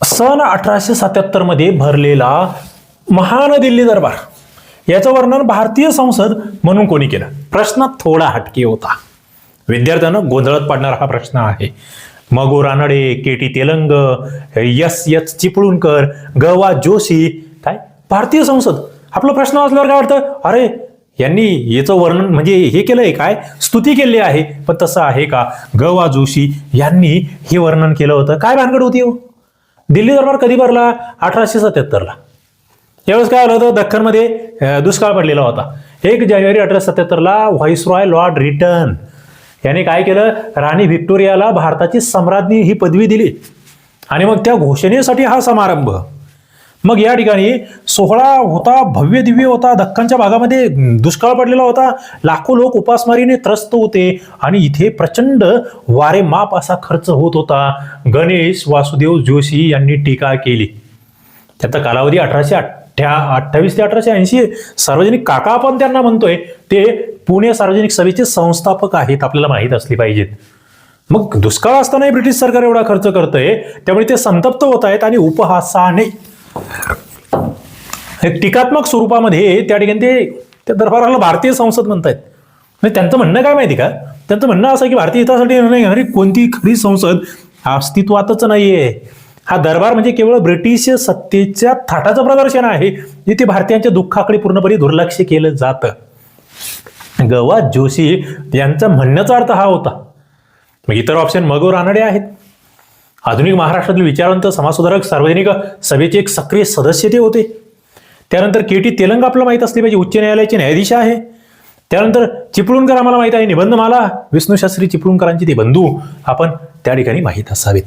सन अठराशे सत्याहत्तरमध्ये भरलेला महान दिल्ली दरबार. याचं वर्णन भारतीय संसद म्हणून कोणी केलं? प्रश्न थोडा हटके होता. विद्यार्थ्यांना गोंधळात पाडणारा हा प्रश्न आहे. मगो Ranade K T Telang yes yes Chiplunkar ग वा जोशी काय? भारतीय संसद. आपला प्रश्न वाचल्यावर काय वाटतं? अरे यांनी याचं वर्णन म्हणजे हे केलंय काय? स्तुती केली आहे. पण तसं आहे का? ग वा जोशी यांनी हे वर्णन केलं होतं. काय भानगड होती हो? दिल्ली दरबार कधी भरला? अठराशे सत्याहत्तरला. यावेळेस काय आलं होतं? दख्खनमध्ये दुष्काळ पडलेला होता. एक जानेवारी अठराशे सत्याहत्तरला व्हाईसरॉय लॉर्ड रिटर्न. याने काय केलं? राणी व्हिक्टोरियाला भारताची सम्राज्ञी ही पदवी दिली. आणि मग त्या घोषणेसाठी हा समारंभ. मग या ठिकाणी सोहळा होता भव्य दिव्य होता दख्खनच्या भागामध्ये दुष्काळ पडलेला होता. लाखो लोक उपासमारीने त्रस्त होते आणि इथे प्रचंड वारे माप असा खर्च होत होता. गणेश वासुदेव जोशी यांनी टीका केली. त्याचा कालावधी अठराशे अठ्ठ्या अठ्ठावीस ते अठराशे ऐंशी सार्वजनिक काका आपण त्यांना म्हणतोय ते पुणे सार्वजनिक सभेचे संस्थापक आहेत आपल्याला माहीत असली पाहिजेत. मग दुष्काळ असतानाही ब्रिटिश सरकार एवढा खर्च करतंय त्यामुळे ते संतप्त होत आहेत आणि उपहासाने एक टीकात्मक स्वरूपामध्ये त्या ठिकाणी ते त्या दरबाराला भारतीय संसद म्हणतायत. म्हणजे त्यांचं म्हणणं काय माहिती का? त्यांचं म्हणणं असं की भारतीय हितासाठी नाही घेणारी कोणती खरी संसद अस्तित्वातच नाहीये. हा दरबार म्हणजे केवळ ब्रिटिश सत्तेच्या थाटाचं प्रदर्शन आहे जिथे भारतीयांच्या दुःखाकडे पूर्णपणे दुर्लक्ष केलं जातं. गवा जोशी यांचा म्हणण्याचा अर्थ हा होता. मग इतर ऑप्शन मगो रानडे आहेत. आधुनिक महाराष्ट्रातील विचारवंत समाजसुधारक सार्वजनिक सभेचे एक सक्रिय सदस्य ते होते. त्यानंतर के टी तेलंग आपल्याला माहीत असले पाहिजे उच्च न्यायालयाचे न्यायाधीश आहे. त्यानंतर चिपळूणकर आम्हाला माहीत आहे निबंधमाला विष्णू शास्त्री चिपळूणकरांचे ते बंधू आपण त्या ठिकाणी माहीत असावेत.